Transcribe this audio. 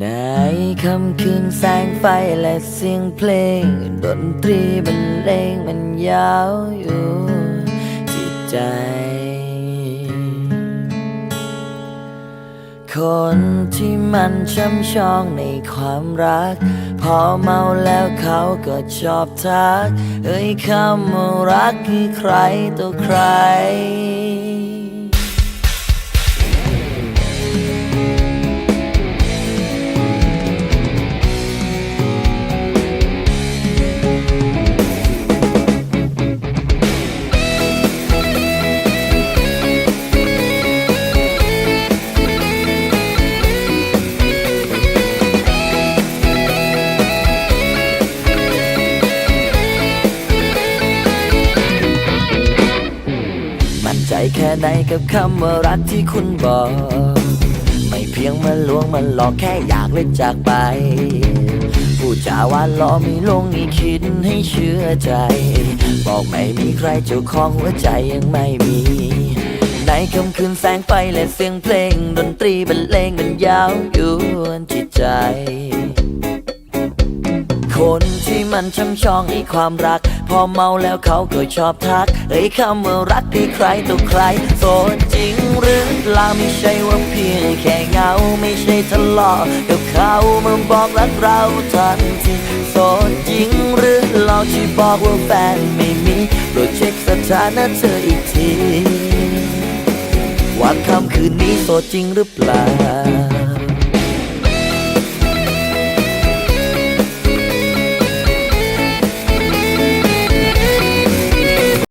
ในค่ำคืนแสงไฟและเสียงเพลง ดนตรีบรรเลงมันยาวอยู่จิตใจ คนที่มันช้ำชองในความรัก พอเมาแล้วเขาก็ชอบทัก เอ้ยคำว่ารักคือใครตัวใคร มั่นใจแค่ไหนกับคำว่ารักที่คุณบอก ไม่เพียงมาลวงมันหลอกแค่อยากเล่นจากไปผู้จาหวาล้อไม่ลงอีกคิดให้เชื่อใจ บอกไม่มีใครเจ้าของหัวใจยังไม่มี ในคำคืนแสงไฟและเสียงเพลง ดนตรีบรรเลงมันยาวยวนจิตใจ คนที่มันช่ำชองในความรัก พอเมาแล้วเขาก็ชอบทักเอ้ยคำว่ารักคือใครตัวใคร โสดจริงหรือเปล่าไม่ใช่ว่าเพียงแค่เหงาไม่ใช่ทะเลาะกับเขามาบอกรักเราทันทีโสดจริงหรือเราที่บอกว่าแฟนไม่มีโปรดเช็คสถานะเธออีกทีว่าคำคืนนี้โสดจริงหรือเปล่า